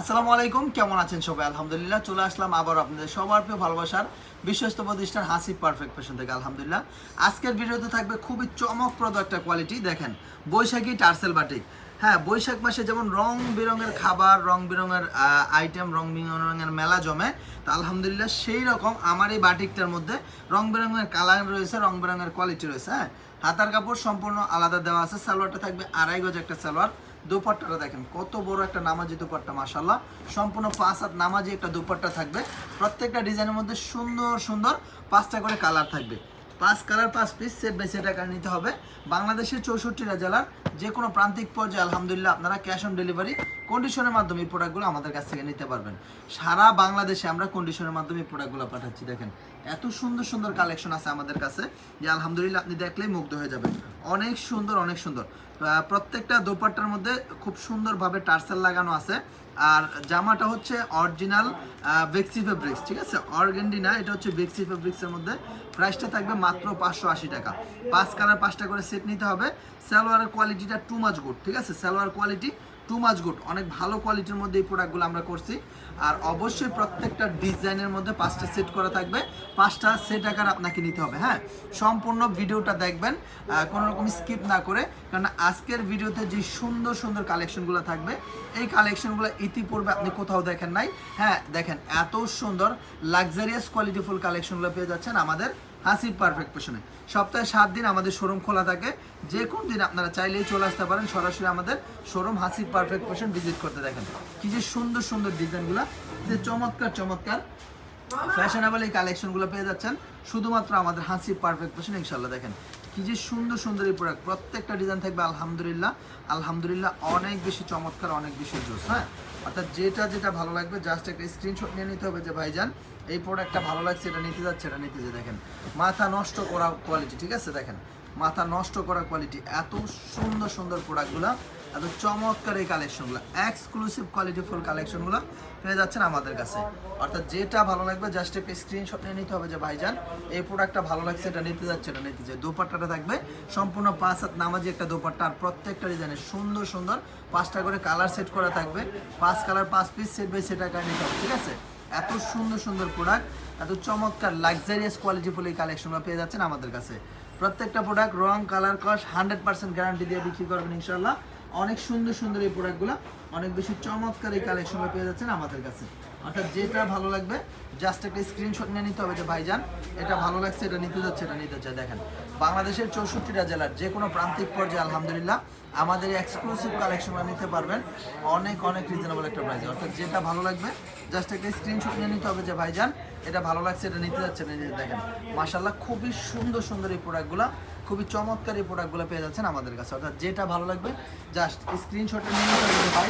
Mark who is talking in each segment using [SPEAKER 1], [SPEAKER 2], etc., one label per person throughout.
[SPEAKER 1] আসসালামু আলাইকুম, কেমন আছেন সবাই? আলহামদুলিল্লাহ, চলে আসলাম আবার আপনাদের সবার প্রিয় ভালোবাসার বিশ্বস্ত প্রতিষ্ঠান হাসি পারফেক্ট ফ্যাশন থেকে, আলহামদুলিল্লাহ। আজকের ভিডিওতে থাকবে খুবই চমকপ্রদ একটা কোয়ালিটি দেখেন, বৈশাখী টার্সেল বাটিক। হ্যাঁ বৈশাখ মাসে যেমন রং বেরঙের খাবার, রং বেরঙের আইটেম রং বেরঙের মেলা জমে, তো আলহামদুলিল্লাহ সেই রকম আমার এই বাটিকটার মধ্যে রং বেরঙের কালার রয়েছে, রং বেরঙের কোয়ালিটি রয়েছে হ্যাঁ। হাতার কাপড় সম্পূর্ণ আলাদা দেওয়া আছে, সালোয়ারটা থাকবে আড়াই গজ একটা সালোয়ার। দুপাট্টাটা দেখেন, কত বড় একটা নামাজি দুপাট্টা মাসাল্লাহ সম্পূর্ণ পাঁচ হাত নামাজি একটা দুপাট্টা থাকবে। প্রত্যেকটা ডিজাইনের মধ্যে সুন্দর সুন্দর পাঁচটা করে কালার থাকবে। পাঁচ কালার, পাঁচ পিস সেট বাই সেট আকার নিতে হবে। বাংলাদেশের চৌষট্টিটা জেলার যে কোনো প্রান্তিক পর্যায়ে, আলহামদুলিল্লাহ, আপনারা ক্যাশ অন ডেলিভারি কন্ডিশনের মাধ্যমে এই প্রোডাক্টগুলো আমাদের কাছ থেকে নিতে পারবেন। সারা বাংলাদেশে আমরা কন্ডিশনের মাধ্যমে এই প্রোডাক্টগুলো পাঠাচ্ছি, দেখেন। এত সুন্দর সুন্দর কালেকশন আছে আমাদের কাছে যে, আলহামদুলিল্লাহ, আপনি দেখলেই মুগ্ধ হয়ে যাবেন। অনেক সুন্দর অনেক সুন্দর। প্রত্যেকটা দোপাট্টার মধ্যে খুব সুন্দরভাবে টার্সেল লাগানো আছে। আর জামাটা হচ্ছে অরিজিনাল বেক্সি ফেব্রিক্স ঠিক আছে? অর্গেন্ডিনা, এটা হচ্ছে বেক্সি ফেব্রিক্সের মধ্যে। প্রাইসটা থাকবে মাত্র পাঁচশো আশি টাকা। পাঁচ কালার পাঁচটা করে সেট নিতে হবে। সালোয়ারের কোয়ালিটিটা টু মাছ গুড ঠিক আছে? Salwar quality too much good. অনেক ভালো কোয়ালিটির মধ্যে এই প্রোডাক্টগুলো আমরা করছি। আর অবশ্যই প্রত্যেকটা ডিজাইনের মধ্যে পাঁচটা সেট করা থাকবে। পাঁচটা সেট আকার আপনাকে নিতে হবে হ্যাঁ? সম্পূর্ণ ভিডিওটা দেখবেন কোনো রকম স্কিপ না করে। কারণ আজকের ভিডিওতে যে সুন্দর সুন্দর কালেকশনগুলো থাকবে, এই কালেকশনগুলো ইতিপূর্বে আপনি কোথাও দেখেন নাই। হ্যাঁ দেখেন, এত সুন্দর লাক্সারিয়াস কোয়ালিটিফুল কালেকশনগুলো পেয়ে যাচ্ছেন আমাদের হাসির পারফেক্ট পেশনে সপ্তাহে সাত দিন আমাদের শোরুম খোলা থাকে। যে কোনো দিন আপনারা চাইলেই চলে আসতে পারেন, সরাসরি আমাদের শোরুম হাসির পারফেক্ট পেশন ভিজিট করতে দেখেন। কি যে সুন্দর সুন্দর ডিজাইনগুলো। যে চমৎকার চমৎকার ফ্যাশনেবল এই কালেকশনগুলো পেয়ে যাচ্ছেন। শুধুমাত্র আমাদের হাসি পারফেক্ট পেশন ইনশাল্লাহ দেখেন। কি যে সুন্দর সুন্দর এই প্রোডাক্ট প্রত্যেকটা ডিজাইন থাকবে, আলহামদুলিল্লাহ। আলহামদুলিল্লাহ অনেক বেশি চমৎকার, অনেক বেশি জোস হ্যাঁ? অর্থাৎ যেটা যেটা ভালো লাগবে জাস্ট একটা স্ক্রিনশট নিয়ে নিতে হবে যে, ভাইজান, এই প্রোডাক্টটা ভালো লাগছে, এটা নিতে যাচ্ছে, এটা নিতে যে দেখেন, মাথা নষ্ট করা কোয়ালিটি ঠিক আছে? দেখেন, মাথা নষ্ট করা কোয়ালিটি এত সুন্দর সুন্দর প্রোডাক্টগুলো এত চমৎকার এই কালেকশনগুলো এক্সক্লুসিভ কোয়ালিটিফুল কালেকশনগুলো পেয়ে যাচ্ছেন আমাদের কাছে। অর্থাৎ যেটা ভালো লাগবে জাস্ট একটা স্ক্রিনশট নিয়ে নিতে হবে যে, ভাইজান, এই প্রোডাক্টটা ভালো লাগছে, এটা নিতে যাচ্ছে এটা নিতে যায় দোপাট্টাটা থাকবে, সম্পূর্ণ পাঁচ হাত নামাজি একটা দোপাট্টা আর প্রত্যেকটা ডিজাইনের সুন্দর সুন্দর পাঁচটা করে কালার সেট করা থাকবে। পাঁচ কালার পাঁচ পিস সেট বাই সেট আকার নিতে হবে, ঠিক আছে? এত সুন্দর সুন্দর প্রোডাক্ট এত চমৎকার লাক্সারিয়াস কোয়ালিটিফুল এই কালেকশনগুলো পেয়ে যাচ্ছেন আমাদের কাছে। প্রত্যেকটা প্রোডাক্ট রং কালার কস হান্ড্রেড পার্সেন্ট গ্যারান্টি দিয়ে বিক্রি করবেন ইনশাল্লাহ অনেক সুন্দর সুন্দর এই প্রোডাক্টগুলো অনেক বেশি চমৎকার এই কালেকশনগুলো পেয়ে যাচ্ছেন আমাদের কাছে। অর্থাৎ যেটা ভালো লাগবে জাস্ট একটা স্ক্রিনশট নিয়ে নিতে হবে যে ভাইজান, এটা ভালো লাগছে, এটা নিতে যাচ্ছে, এটা নিতে চাই দেখেন। বাংলাদেশের চৌষট্টিটা জেলার, যে কোনো প্রান্তিক পর্যায়ে, আলহামদুলিল্লাহ, আমাদের এক্সক্লুসিভ কালেকশনগুলো নিতে পারবেন অনেক অনেক রিজনেবল একটা প্রাইসে অর্থাৎ যেটা ভালো লাগবে জাস্ট একটা স্ক্রিনশট নিয়ে নিতে হবে যে ভাইজান এটা ভালো লাগছে, এটা নিতে যাচ্ছে এটা নিতে দেখেন। মাশাল্লাহ খুবই সুন্দর সুন্দর এই প্রোডাক্টগুলো খুবই চমৎকার এই প্রোডাক্টগুলো পেয়ে যাচ্ছেন আমাদের কাছে। অর্থাৎ যেটা ভালো লাগবে জাস্ট স্ক্রিনশটে নিয়ে নিতে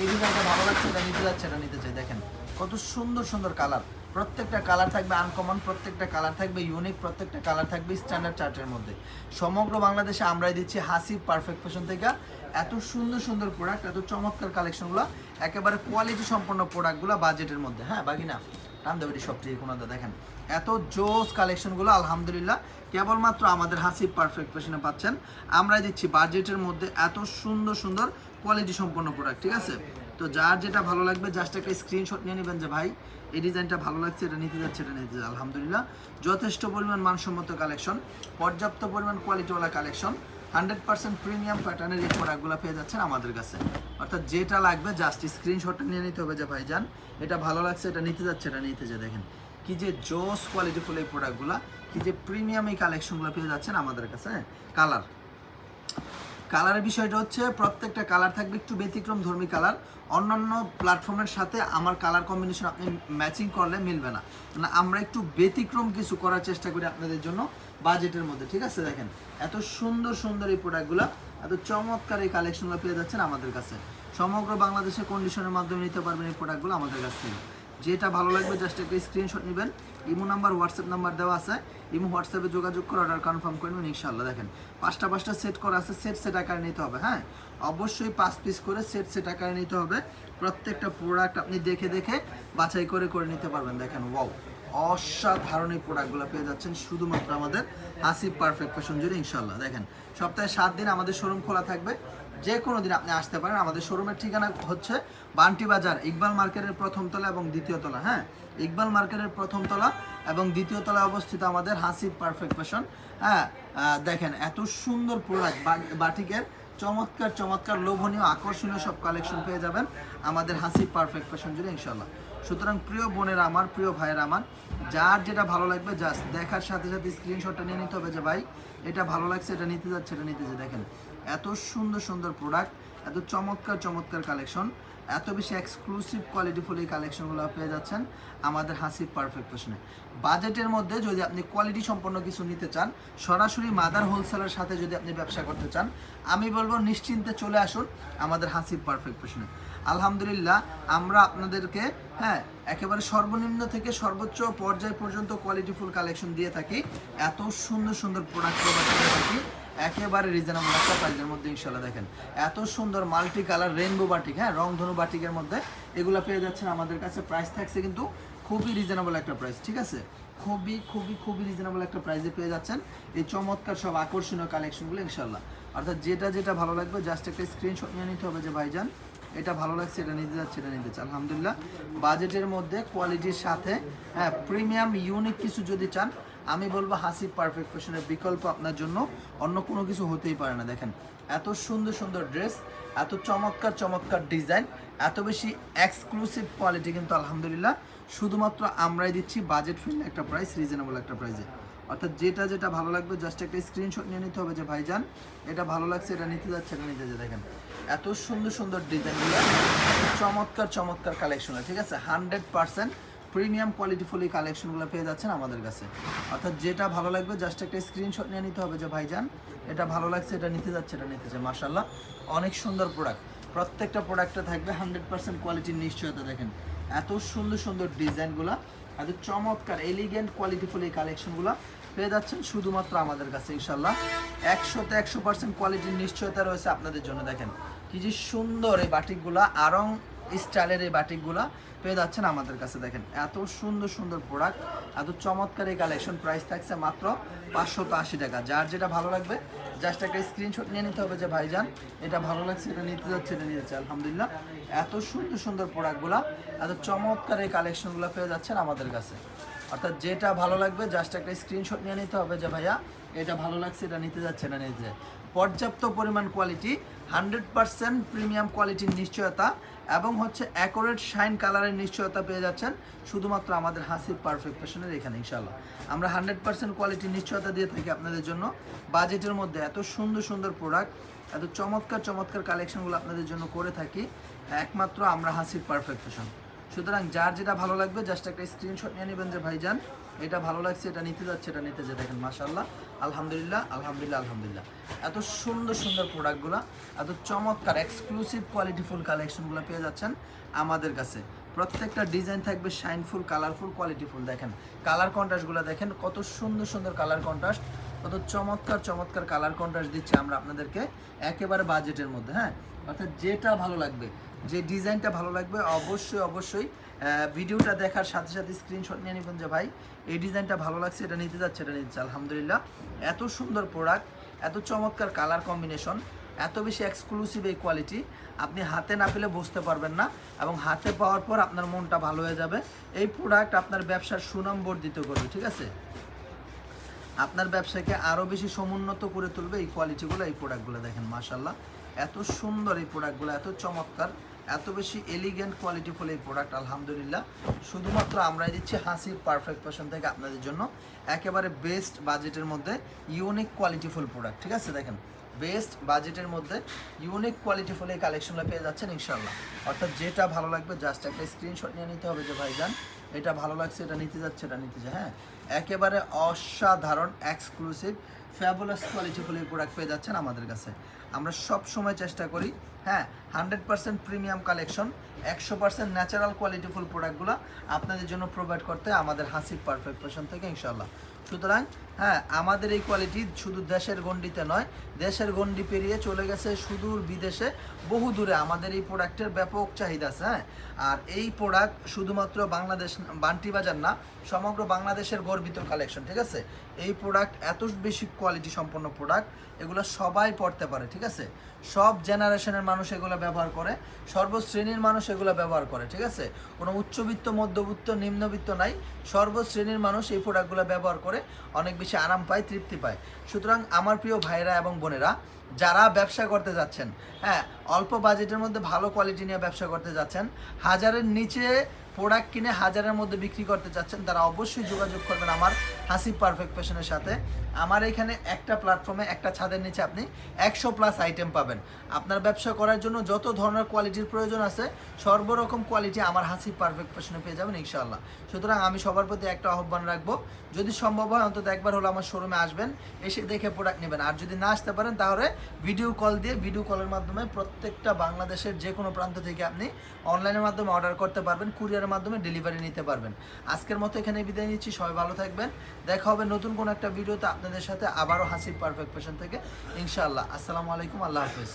[SPEAKER 1] এই ডিজাইনটা ভালো লাগছে, এটা নিতে যাচ্ছে, এটা নিতে চাই। দেখেন, কত সুন্দর সুন্দর কালার প্রত্যেকটা কালার থাকবে আনকমন প্রত্যেকটা কালার থাকবে ইউনিক প্রত্যেকটা কালার থাকবে স্ট্যান্ডার্ড চার্টের মধ্যে। সমগ্র বাংলাদেশে আমরাই দিচ্ছি হাসি পারফেক্ট ফ্যাশন থেকে। এত সুন্দর সুন্দর প্রোডাক্ট এত চমৎকার কালেকশনগুলো একেবারে কোয়ালিটি সম্পন্ন প্রোডাক্টগুলো বাজেটের মধ্যে। হ্যাঁ বাকি না রামদেবাড়ি সবচেয়ে কোনাতে দেখেন। এত জোস কালেকশনগুলো আলহামদুলিল্লাহ। কেবলমাত্র আমাদের হাসি পারফেক্ট ফ্যাশনে পাচ্ছেন। আমরাই দিচ্ছি বাজেটের মধ্যে এত সুন্দর সুন্দর কোয়ালিটি সম্পন্ন প্রোডাক্ট ঠিক আছে? তো যার যেটা ভালো লাগবে জাস্ট একটা স্ক্রিনশট নিয়ে নেবেন যে, ভাই, এই ডিজাইনটা ভালো লাগছে, এটা নিতে যাচ্ছে, এটা নিতে যাচ্ছে। আলহামদুলিল্লাহ। যথেষ্ট পরিমাণ মানসম্মত কালেকশন পর্যাপ্ত পরিমাণ কোয়ালিটিওয়ালা কালেকশন হান্ড্রেড পার্সেন্ট প্রিমিয়াম প্যাটার্নের এই প্রোডাক্টগুলো পেয়ে যাচ্ছেন আমাদের কাছে। অর্থাৎ যেটা লাগবে জাস্ট স্ক্রিনশটটা নিয়ে নিতে হবে যে ভাই যান এটা ভালো লাগছে, এটা নিতে যাচ্ছে, এটা নিতে যে দেখেন। কি যে জোস কোয়ালিটিফুল এই প্রোডাক্টগুলো কি যে প্রিমিয়াম এই কালেকশনগুলো পেয়ে যাচ্ছেন আমাদের কাছে হ্যাঁ? কালার কালারের বিষয়টা হচ্ছে প্রত্যেকটা কালার থাকবে একটু ব্যতিক্রম ধর্মী কালার অন্যান্য প্ল্যাটফর্মের সাথে আমার কালার কম্বিনেশন আপনি ম্যাচিং করলে মিলবে না। মানে আমরা একটু ব্যতিক্রম কিছু করার চেষ্টা করি আপনাদের জন্য বাজেটের মধ্যে, ঠিক আছে? দেখেন, এত সুন্দর সুন্দর এই প্রোডাক্টগুলো এত চমৎকার এই কালেকশনগুলো পেয়ে যাচ্ছেন আমাদের কাছে। সমগ্র বাংলাদেশের কন্ডিশনের মাধ্যমে নিতে পারবেন এই প্রোডাক্টগুলো আমাদের কাছ থেকে। যেটা ভালো লাগবে জাস্ট একটা স্ক্রিনশট নেবেন। ইমো নাম্বার হোয়াটসঅ্যাপ নাম্বার দেওয়া আছে। ইমো হোয়াটসঅ্যাপে যোগাযোগ করে অর্ডার কনফার্ম করবেন ইনশাল্লাহ দেখেন, পাঁচটা পাঁচটা সেট করা আছে সেট সেট আকারে নিতে হবে হ্যাঁ? অবশ্যই পাঁচ পিস করে সেট সেট আকারে নিতে হবে। প্রত্যেকটা প্রোডাক্ট আপনি দেখে দেখে বাছাই করে করে নিতে পারবেন। দেখেন ওয়াও অসাধারণ এই প্রোডাক্টগুলো পেয়ে যাচ্ছেন শুধুমাত্র আমাদের হাসি পারফেক্ট ফ্যাশন জুড়ে ইনশাল্লাহ দেখেন, সপ্তাহে সাত দিন আমাদের শোরুম খোলা থাকবে। যে কোনো দিন আপনি আসতে পারেন। আমাদের শোরুমের ঠিকানা হচ্ছে বান্টি বাজার, ইকবাল মার্কেটের প্রথম তলা এবং দ্বিতীয় তলা হ্যাঁ? ইকবাল মার্কেটের প্রথম তলা এবং দ্বিতীয় তলায় অবস্থিত আমাদের হাসিব পারফেক্ট ফ্যাশন হ্যাঁ? দেখেন, এত সুন্দর প্রোডাক্ট বাটিকের চমৎকার চমৎকার লোভনীয়, আকর্ষণীয় সব কালেকশন পেয়ে যাবেন আমাদের হাসিব পারফেক্ট ফ্যাশন জুড়ে ইনশাল্লাহ সুতরাং প্রিয় বোনের আমার, প্রিয় ভাইয়ের আমার, যার যেটা ভালো লাগবে জাস্ট দেখার সাথে সাথে স্ক্রিনশটটা নিয়ে নিতে হবে যে, ভাই, এটা ভালো লাগছে, এটা নিতে যাচ্ছে, এটা নিতে যাচ্ছে। দেখেন এত সুন্দর সুন্দর প্রোডাক্ট এত চমৎকার চমৎকার কালেকশন এত বেশি এক্সক্লুসিভ কোয়ালিটিফুল এই কালেকশনগুলো পেয়ে যাচ্ছেন আমাদের হাসিব পারফেক্ট ফ্যাশনে বাজেটের মধ্যে যদি আপনি কোয়ালিটি সম্পন্ন কিছু নিতে চান, সরাসরি মাদার হোলসেলের সাথে যদি আপনি ব্যবসা করতে চান, আমি বলব নিশ্চিন্তে চলে আসুন আমাদের হাসিব পারফেক্ট ফ্যাশনে আলহামদুলিল্লাহ, আমরা আপনাদেরকে হ্যাঁ একেবারে সর্বনিম্ন থেকে সর্বোচ্চ পর্যায় পর্যন্ত কোয়ালিটিফুল কালেকশন দিয়ে থাকি। এত সুন্দর সুন্দর প্রোডাক্ট প্রোভাইড করে থাকি। একেবারে রিজনেবল একটা প্রাইসের মধ্যে ইনশাল্লাহ দেখেন। এত সুন্দর মাল্টি কালার রেইনবো বাটিক হ্যাঁ রংধনু বাটিকের মধ্যে। এগুলো পেয়ে যাচ্ছেন আমাদের কাছে। প্রাইস থাকছে কিন্তু খুবই রিজনেবল একটা প্রাইস ঠিক আছে? খুবই খুবই খুবই রিজনেবল একটা প্রাইসে পেয়ে যাচ্ছেন। এই চমৎকার সব আকর্ষণীয় কালেকশনগুলো ইনশাল্লাহ অর্থাৎ যেটা যেটা ভালো লাগবে জাস্ট একটা স্ক্রিনশট নিয়ে নিতে হবে যে, ভাইজান, এটা ভালো লাগছে, এটা নিতে যাচ্ছে, এটা নিতে চান। আলহামদুলিল্লাহ বাজেটের মধ্যে কোয়ালিটির সাথে হ্যাঁ প্রিমিয়াম ইউনিক কিছু যদি চান আমি বলব হাসি পারফেক্ট ফ্যাশনের বিকল্প আপনার জন্য। অন্য কোনো কিছু হতেই পারে না। দেখেন, এত সুন্দর সুন্দর ড্রেস এত চমৎকার চমৎকার ডিজাইন এত বেশি এক্সক্লুসিভ কোয়ালিটি কিন্তু আলহামদুলিল্লাহ, শুধুমাত্র আমরাই দিচ্ছি বাজেট ফ্রেন্ডলি একটা প্রাইস রিজনেবল একটা প্রাইসে অর্থাৎ যেটা যেটা ভালো লাগবে জাস্ট একটা স্ক্রিনশট নিয়ে নিতে হবে যে, ভাইজান, এটা ভালো লাগছে, এটা নিতে যাচ্ছে, এটা নিতে যাচ্ছে। দেখেন, এত সুন্দর সুন্দর ডিজাইনগুলো চমৎকার চমৎকার কালেকশন ঠিক আছে? হান্ড্রেড পার্সেন্ট প্রিমিয়াম কোয়ালিটিফুল এই কালেকশনগুলো পেয়ে যাচ্ছেন আমাদের কাছে। অর্থাৎ যেটা ভালো লাগবে জাস্ট একটা স্ক্রিনশট নিয়ে নিতে হবে যে, ভাইজান, এটা ভালো লাগছে, এটা নিতে যাচ্ছে, এটা নিতে যাচ্ছে। মাসাল্লাহ অনেক সুন্দর প্রোডাক্ট প্রত্যেকটা প্রোডাক্টটা থাকবে হান্ড্রেড পার্সেন্ট কোয়ালিটির নিশ্চয়তা, দেখেন। এত সুন্দর সুন্দর ডিজাইনগুলো, এত চমৎকার এলিগেন্ট কোয়ালিটিফুল এই কালেকশনগুলো পেয়ে যাচ্ছেন শুধুমাত্র আমাদের কাছে ইনশাল্লাহ একশোতে একশো পার্সেন্ট কোয়ালিটির নিশ্চয়তা রয়েছে আপনাদের জন্য, দেখেন। কি যে সুন্দর এই বাটিকগুলা, আরং স্টাইলের এই বাটিকগুলা পেয়ে যাচ্ছেন আমাদের কাছে, দেখেন। এত সুন্দর সুন্দর প্রোডাক্ট এত চমৎকার এই কালেকশন প্রাইস থাকছে মাত্র পাঁচশত আশি টাকা। যার যেটা ভালো লাগবে জাস্ট একটা স্ক্রিনশট নিয়ে নিতে হবে যে, ভাইজান, এটা ভালো লাগছে, এটা নিতে যাচ্ছে, এটা নিতে যাচ্ছে। আলহামদুলিল্লাহ, এত সুন্দর সুন্দর প্রোডাক্টগুলো এত চমৎকার এই কালেকশনগুলো পেয়ে যাচ্ছেন আমাদের কাছে। অর্থাৎ যেটা ভালো লাগবে জাস্ট একটা স্ক্রিনশট নিয়ে নিতে হবে যে, ভাইয়া, এটা ভালো লাগছে, এটা নিতে যাচ্ছে, এটা নিতে। পর্যাপ্ত পরিমাণ কোয়ালিটি হান্ড্রেড পার্সেন্ট প্রিমিয়াম কোয়ালিটির নিশ্চয়তা এবং হচ্ছে অ্যাকোরেট শাইন কালারের নিশ্চয়তা পেয়ে যাচ্ছেন শুধুমাত্র আমাদের হাসিব পারফেক্ট ফ্যাশনের এখানে ইনশাল্লাহ আমরা হান্ড্রেড পার্সেন্ট কোয়ালিটির নিশ্চয়তা দিয়ে থাকি আপনাদের জন্য। বাজেটের মধ্যে এত সুন্দর সুন্দর প্রোডাক্ট, এত চমৎকার চমৎকার কালেকশনগুলো আপনাদের জন্য করে থাকি, একমাত্র আমরা হাসিব পারফেক্ট ফ্যাশন। সুতরাং যার যেটা ভালো লাগবে, জাস্ট একটা স্ক্রিনশট নিয়ে নেবেন যে ভাইজান, এটা ভালো লাগছে, এটা নিতে যাচ্ছে, এটা নিতে যে দেখেন মাশাল্লাহ আলহামদুলিল্লাহ আলহামদুলিল্লাহ আলহামদুলিল্লাহ। এত সুন্দর সুন্দর প্রোডাক্টগুলো এত চমৎকার এক্সক্লুসিভ কোয়ালিটিফুল কালেকশনগুলো পেয়ে যাচ্ছেন আমাদের কাছে। প্রত্যেকটা ডিজাইন থাকবে শাইনফুল কালারফুল কোয়ালিটিফুল দেখেন কালার কন্ট্রাস্টগুলো দেখেন, কত সুন্দর সুন্দর কালার কন্ট্রাস্ট কত চমৎকার চমৎকার কালার কন্ট্রাস্ট দিচ্ছে আমরা আপনাদেরকে একেবারে বাজেটের মধ্যে হ্যাঁ? অর্থাৎ যেটা ভালো লাগবে, যে ডিজাইনটা ভালো লাগবে, অবশ্যই অবশ্যই ভিডিওটা দেখার সাথে সাথে স্ক্রিনশট নিয়ে নেবেন যে ভাই, এই ডিজাইনটা ভালো লাগছে, এটা নিতে যাচ্ছে, এটা নিতে আলহামদুলিল্লাহ, এত সুন্দর প্রোডাক্ট এত চমৎকার কালার কম্বিনেশন এত বেশি এক্সক্লুসিভ এই কোয়ালিটি আপনি হাতে না পেলে বুঝতে পারবেন না এবং হাতে পাওয়ার পর আপনার মনটা ভালো হয়ে যাবে। এই প্রোডাক্ট আপনার ব্যবসার সুনাম বর্ধিত করবে, ঠিক আছে? আপনার ব্যবসাকে আরও বেশি সমুন্নত করে তুলবে এই কোয়ালিটিগুলো এই প্রোডাক্টগুলো দেখেন মাশাল্লাহ এত সুন্দর এই প্রোডাক্টগুলো এত চমৎকার। এত বেশি এলিগেন্ট কোয়ালিটিফুল এই প্রোডাক্ট আলহামদুলিল্লাহ। শুধুমাত্র আমরাই দিচ্ছি হাসির পারফেক্ট ফ্যাশন থেকে আপনাদের জন্য। একেবারে বেস্ট বাজেটের মধ্যে ইউনিক কোয়ালিটিফুল প্রোডাক্ট ঠিক আছে? দেখেন বেস্ট বাজেটের মধ্যে ইউনিক কোয়ালিটিফুল এই কালেকশনটা পেয়ে যাচ্ছেন ইনশাল্লাহ অর্থাৎ যেটা ভালো লাগবে জাস্ট একটা স্ক্রিনশট নিয়ে নিতে হবে যে, ভাইজান, এটা ভালো লাগছে, এটা নিতে যাচ্ছে, এটা নিতে যায় হ্যাঁ একেবারে অসাধারণ এক্সক্লুসিভ ফ্যাবুলাস কোয়ালিটিফুল এই প্রোডাক্ট পেয়ে যাচ্ছেন আমাদের কাছে। আমরা সব সময় চেষ্টা করি হ্যাঁ হান্ড্রেড পার্সেন্ট প্রিমিয়াম কালেকশন একশো পার্সেন্ট ন্যাচারাল কোয়ালিটিফুল প্রোডাক্টগুলো আপনাদের জন্য প্রোভাইড করতে আমাদের হাসিব পারফেক্ট ফ্যাশন থেকে ইনশাল্লাহ সুতরাং হ্যাঁ আমাদের এই কোয়ালিটি শুধু দেশের গণ্ডিতে নয়, দেশের গণ্ডি পেরিয়ে চলে গেছে সুদূর বিদেশে, বহু দূরে। আমাদের এই প্রোডাক্টের ব্যাপক চাহিদা আছে হ্যাঁ। আর এই প্রোডাক্ট শুধুমাত্র বাংলাদেশ, বান্টি বাজার না, সমগ্র বাংলাদেশের গর্বিত কালেকশন ঠিক আছে? এই প্রোডাক্ট এত বেশি কোয়ালিটি সম্পন্ন প্রোডাক্ট এগুলো সবাই পড়তে পারে, ঠিক আছে? সব জেনারেশনের মানুষ এগুলো ব্যবহার করে, সর্বশ্রেণীর মানুষ এগুলো ব্যবহার করে, ঠিক আছে? কোনো উচ্চবিত্ত, মধ্যবিত্ত, নিম্নবিত্ত নাই, সর্বশ্রেণীর মানুষ এই প্রোডাক্টগুলো ব্যবহার করে অনেক বেশি আরাম পায়, তৃপ্তি পায়। সুতরাং আমার প্রিয় ভাইরা এবং বোনেরা, যারা ব্যবসা করতে যাচ্ছেন হ্যাঁ অল্প বাজেটের মধ্যে ভালো কোয়ালিটি নিয়ে ব্যবসা করতে যাচ্ছেন, হাজারের নিচে প্রোডাক্ট কিনে হাজারের মধ্যে বিক্রি করতে চাচ্ছেন, তারা অবশ্যই যোগাযোগ করবেন আমার হাসিব পারফেক্ট ফ্যাশনের সাথে। আমার এখানে একটা প্ল্যাটফর্মে, একটা ছাদের নিচে আপনি একশো প্লাস আইটেম পাবেন। আপনার ব্যবসা করার জন্য যত ধরনের কোয়ালিটির প্রয়োজন আছে, সর্বরকম কোয়ালিটি আমার হাসিব পারফেক্ট ফ্যাশনে পেয়ে যাবেন ইনশাআল্লাহ। সুতরাং আমি সবার প্রতি একটা আহ্বান রাখব, যদি সম্ভব হয় অন্তত একবার হলো আমার শোরুমে আসবেন, এসে দেখে প্রোডাক্ট নেবেন। আর যদি না আসতে পারেন, তাহলে ভিডিও কল দিয়ে, ভিডিও কলের মাধ্যমে প্রত্যেকটা বাংলাদেশের যে কোনো প্রান্ত থেকে আপনি অনলাইনের মাধ্যমে অর্ডার করতে পারবেন কুরিয়ারের মাধ্যমে ডেলিভারি নিতে পারবেন। আজকের মতো এখানে বিদায় নিচ্ছি, সবাই ভালো থাকবেন। দেখা হবে নতুন কোনো একটা ভিডিওতে আপনাদের সাথে আবারও হাসির পারফেক্ট পেশন থেকে। ইনশাআল্লাহ, আসসালামু আলাইকুম, আল্লাহ হাফিজ।